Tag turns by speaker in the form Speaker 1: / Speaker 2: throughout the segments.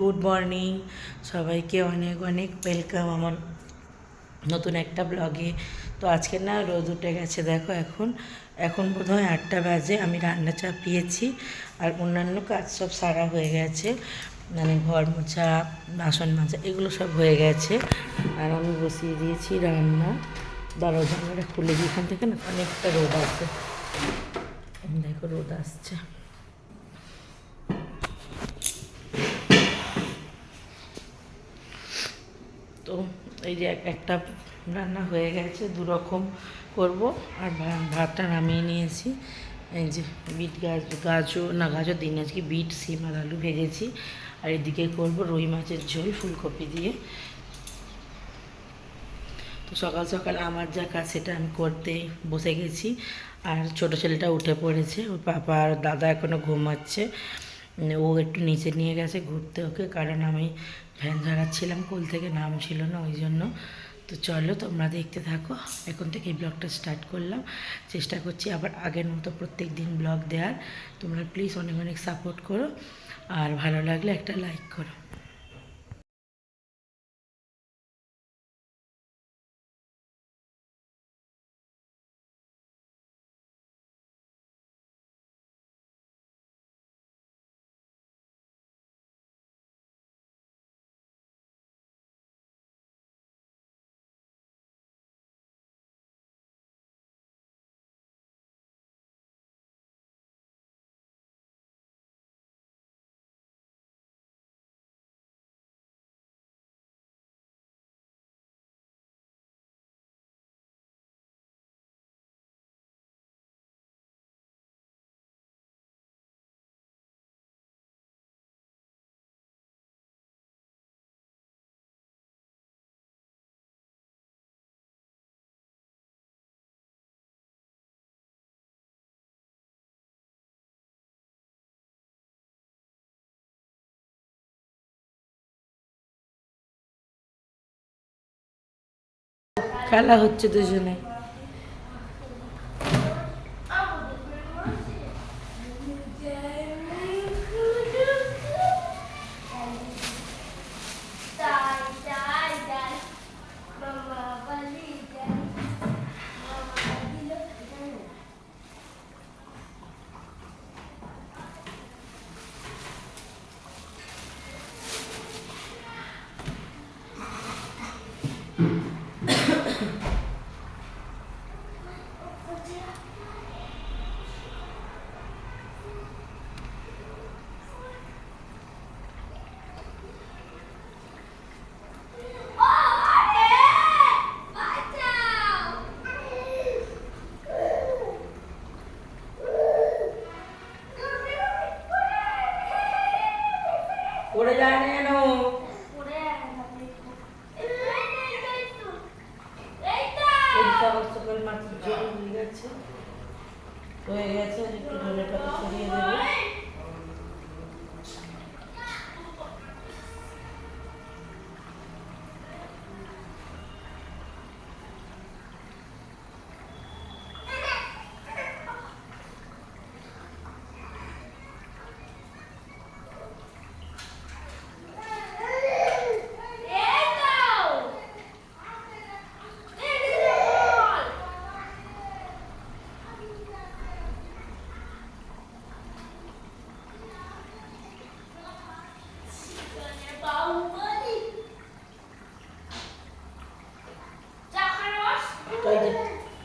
Speaker 1: Good morning সবাইকে অনেক অনেক ওয়েলকাম আমার নতুন একটা ব্লগে তো আজকে না রোদ উঠে গেছে, দেখো এখন। এখন বোধহয় আটটা বাজে, আমি রান্না চাপিয়েছি আর অন্যান্য কাজ সব সারা হয়ে গেছে। মানে ঘর মোছা, বাসন মাজা, এগুলো সব হয়ে গেছে। আর আমি বসিয়ে দিয়েছি রান্না। দাঁড়াও জানাটা খুলে দিই এখান থেকে না অনেকটা রোদ আছে দেখো রোদ আসছে। তো এই যে একটা রান্না হয়ে গেছে দু রকম করব। আর ভাতটা নামিয়ে নিয়েছি। এই যে বিট গাছ, গাজর, না গাজর দিন আজকে বিট, সিম আর আলু ভেজেছি। আর এদিকে করব রুই মাছের ঝোল ফুলকপি দিয়ে। তো সকাল সকাল আমার যা কাজ সেটা আমি করতে বসে গেছি। আর ছোট ছেলেটা উঠে পড়েছে, ওর পাপা আর দাদা এখনও ঘুমাচ্ছে। ও একটু নিচে নিয়ে গেছে ঘুরতে ওকে, কারণ আমি ফ্যান ঝাড়াচ্ছিলাম কোল থেকে, নাম ছিল না ওই জন্য। তো চলো তোমরা দেখতে থাকো। এখন থেকে এই ব্লগটা স্টার্ট করলাম। চেষ্টা করছি আবার আগের মতো প্রত্যেক দিন ব্লগ দেওয়ার। তোমরা প্লিজ অনেক অনেক সাপোর্ট করো। আর ভালো লাগলে একটা লাইক করো। খেলা হচ্ছে দুজনে পড়ে যায় না যেন এই সকাল সকাল মাছের ঝোল হয়ে গেছে হয়ে গেছে একটু ধনে পাতা ছড়িয়ে দেবো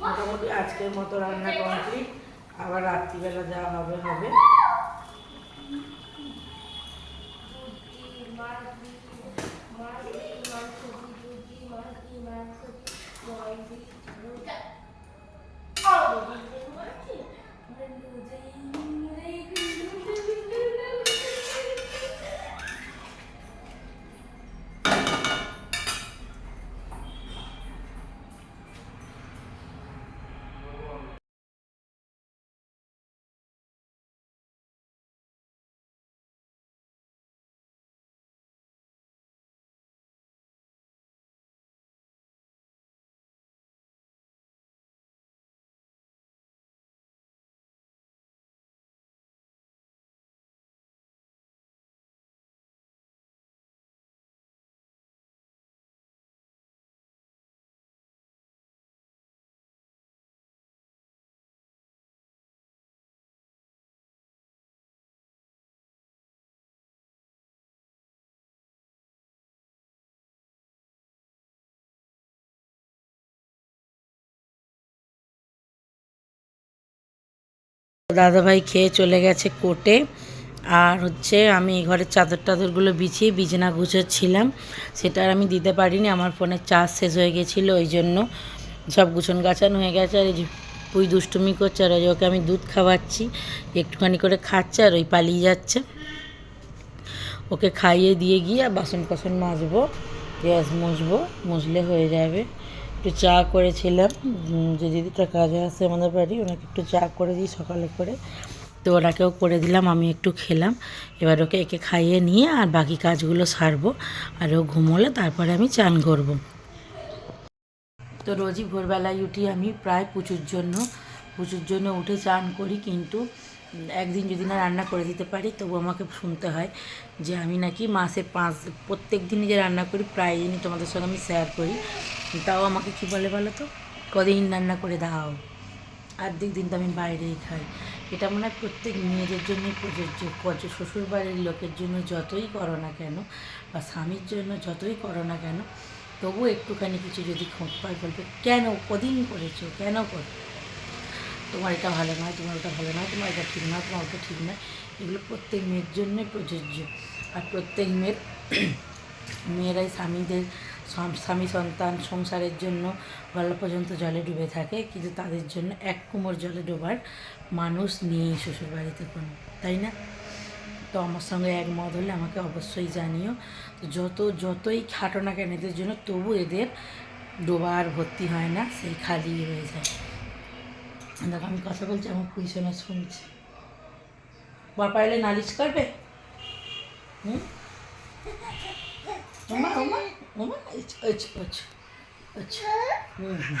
Speaker 1: মোটামুটি আজকের মতো রান্না কমপ্লিট। আবার রাত্রিবেলা যা হবে হবে। দাদাভাই খেয়ে চলে গেছে কোর্টে। আর হচ্ছে আমি ঘরের চাদর টাদরগুলো বিছিয়ে বিছানা গুছোচ্ছিলাম। সেটা আর আমি দিতে পারিনি, আমার ফোনের চার্জ শেষ হয়ে গেছিল ওই জন্য। সব গুছন গাছানো হয়ে গেছে, আর এই যে পুই দুষ্টুমি করছে, আর ওকে আমি দুধ খাওয়াচ্ছি, একটুখানি করে খাচ্ছে, আর ওই পালিয়ে যাচ্ছে। ওকে খাইয়ে দিয়ে গিয়ে আর বাসন কাসন মাজবো, গ্যাস মুছবো, মুছলে হয়ে যাবে। একটু চা করেছিলাম। যে দিদিটা কাজে আসে আমাদের বাড়ি, ওনাকে একটু চা করে দিই সকালে করে। তো ওনাকেও করে দিলাম, আমি একটু খেলাম। এবার ওকে একে খাইয়ে নিয়ে আর বাকি কাজগুলো সারবো। আর ও ঘুমোলে তারপরে আমি চান করব। তো রোজই ভোরবেলায় উঠি আমি প্রায় পুজোর জন্য। পুজোর জন্য উঠে চান করি কিন্তু একদিন যদি না রান্না করে দিতে পারি, তবু আমাকে শুনতে হয় যে আমি নাকি মাসে পাঁচ, প্রত্যেক দিনই যে রান্না করি, প্রায় দিনই তোমাদের সঙ্গে আমি শেয়ার করি। তাও আমাকে কি বলে বলো তো? কদিন রান্না করে দাও। অর্ধেক দিন তো আমি বাইরেই খাই। এটা মনে হয় প্রত্যেক মেয়েদের জন্যই প্রযোজ্য। শ্বশুর বাড়ির লোকের জন্য যতই করো না কেন বা স্বামীর জন্য যতই করো না কেন তবু একটুখানি কিছু যদি খোঁজ পায় বলবে, কেন? কদিন করেছ? কেন কর? তোমার এটা ভালো নয়, তোমার ওটা ভালো নয়, তোমার এটা ঠিক নয়, তোমার ওটা ঠিক নয়। এগুলো প্রত্যেক মেয়ের জন্যই প্রযোজ্য। আর প্রত্যেক মেয়ের, মেয়েরাই স্বামীদের স্বাম- সন্তান সংসারের জন্য গলা পর্যন্ত জলে ডুবে থাকে, কিন্তু তাদের জন্য এক কোমর জলে ডোবার মানুষ নেই শ্বশুরবাড়িতে কোনো, তাই না? তো আমার সঙ্গে একমত হলে আমাকে অবশ্যই জানিও যত, যতই খাটো না কেন এদের জন্য তবু এদের ডোবার ভর্তি হয় না, সেই খালি হয়ে যায়। দেখো আমি কথা বলছি, আমার পুইশনে শুনছি। বাপা এলে নালিশ করবে? হুম? ওমা আচ্ছা আচ্ছা আচ্ছা আচ্ছা হুম হুম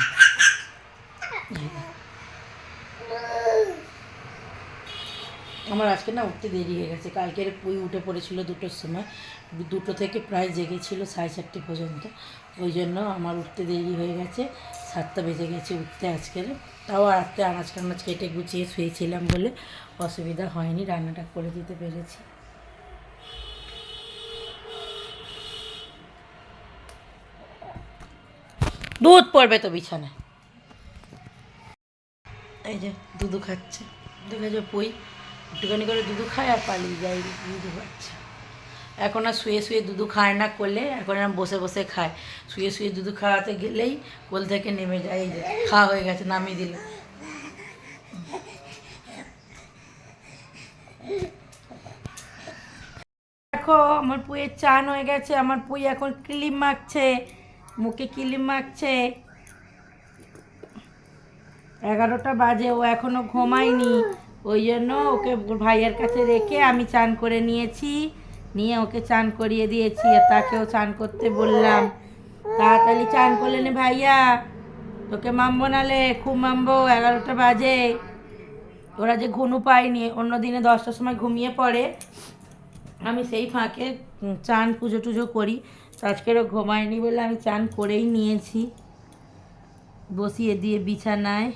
Speaker 1: আমার আজকে না উঠতে দেরি হয়ে গেছে। কালকের পুই উঠে পড়েছিল দুটোর সময়। দুটো থেকে প্রায় জেগেছিল সাড়ে চারটে পর্যন্ত। ওই জন্য আমার উঠতে দেরি হয়ে গেছে। সাতটা বেজে গেছে উঠতে আজকের। তাও রাত্রে আনাজ টানাজ কেটে গুছিয়ে শুয়েছিলাম বলে অসুবিধা হয়নি। রান্নাটা করে দিতে পেরেছি। দুধ পড়বে তো বিছানায়। এই যে দুধু খাচ্ছে দেখেছ পুই। একটুখানি করে দুধু খায় আর পালিয়ে যায়, দুধু খাচ্ছে। এখন আর শুয়ে শুয়ে দুধু খায় না করলে এখন আর বসে বসে খায়। শুয়ে শুয়ে দুধু খাওয়াতে গেলেই কোল থেকে নেমে যায়, এই যে খাওয়া হয়ে গেছে, নামিয়ে দিল। দেখো, আমার পুয়ের চান হয়ে গেছে, আমার পুই এখন ক্লিম মাখছে। মুখে ক্লিম মাখছে। এগারোটা বাজে, ও এখনও ঘুমায়নি। ওই জন্য ওকে ভাইয়ের কাছে রেখে আমি চান করে নিয়েছি। নিয়ে ওকে চান করিয়ে দিয়েছি, আর তাকেও চান করতে বললাম। তাড়াতাড়ি চান করলে নে ভাইয়া। তোকে মামবো নালে, খুব মামবো, এগারোটা বাজে। ওরা যে ঘুনু পায়নি, অন্য দিনে দশটার সময় ঘুমিয়ে পড়ে। আমি সেই ফাঁকে চান, পুজো টুজো করি। আজকেরও ঘুমায়নি বলে আমি চান করেই নিয়েছি। বসিয়ে দিয়ে বিছানায়।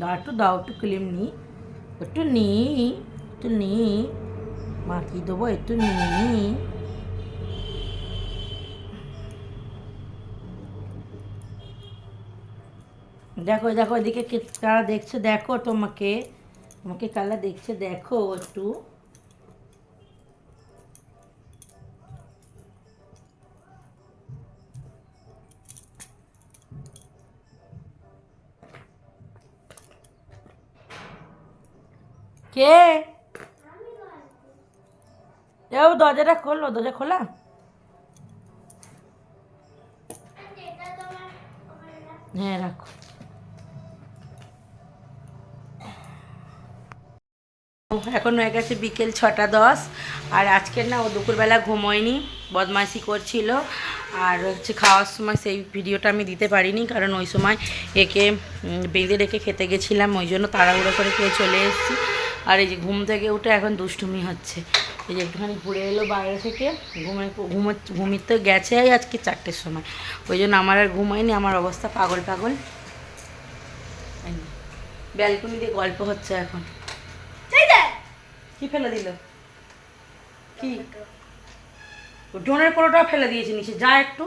Speaker 1: দাও, একটু দাও, একটু ক্লিম নি একটু নি একটু নি মাখিয়ে দেবো? একটু নি দেখো দেখো, এদিকে কারা দেখছে? দেখো তোমাকে। তোমাকে কালা দেখছে দেখো একটু। কে? দরজাটা খোলো দরজা খোলা। হ্যাঁ রাখো। এখন হয়ে গেছে বিকেল ছটা দশ। আর আজকের না, ও দুপুরবেলা ঘুমোয়নি বদমাইশি করছিল। আর হচ্ছে খাওয়ার সময় সেই ভিডিওটা আমি দিতে পারিনি, কারণ ওই সময় একে বেঁধে রেখে খেতে গেছিলাম, ওই জন্য তাড়াহুড়ো করে খেয়ে চলে এসেছি। আর এই যে ঘুম থেকে উঠে এখন দুষ্টুমি হচ্ছে। এই যে একটুখানি ঘুরে এলো বাইরে থেকে, ঘুমে, ঘুমো ঘুমিতে গেছে আজকে চারটের সময়। ওই জন্য আমার আর ঘুমায়নি, আমার অবস্থা পাগল পাগল। ব্যালকনি দিয়ে গল্প হচ্ছে এখন। কি ফেলে দিল? কি? ডোনের কোনোটা ফেলে দিয়েছে নিচে, যা একটু।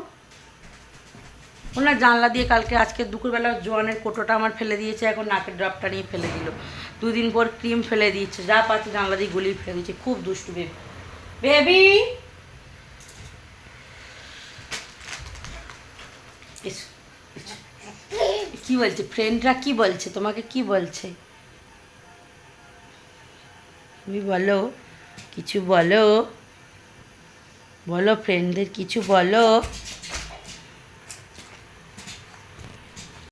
Speaker 1: ওনার জানলা দিয়ে কালকে, আজকে দুপুরবেলা জোয়ানের কোটোটা আমার ফেলে দিয়েছে, এখন নাকের ড্রপটা নিয়ে ফেলে দিল। দুদিন পর ক্রিম ফেলে দিয়েছে, যা পাচ্ছি জানলা দিয়ে গুলি ফেলে দিয়েছে, খুব দুষ্টু বেবি। বেবি। কি বলছে? ফ্রেন্ডরা কি বলছে? তোমাকে কি বলছে? তুমি বলো কিছু বলো। বলো ফ্রেন্ডদের কিছু বলো।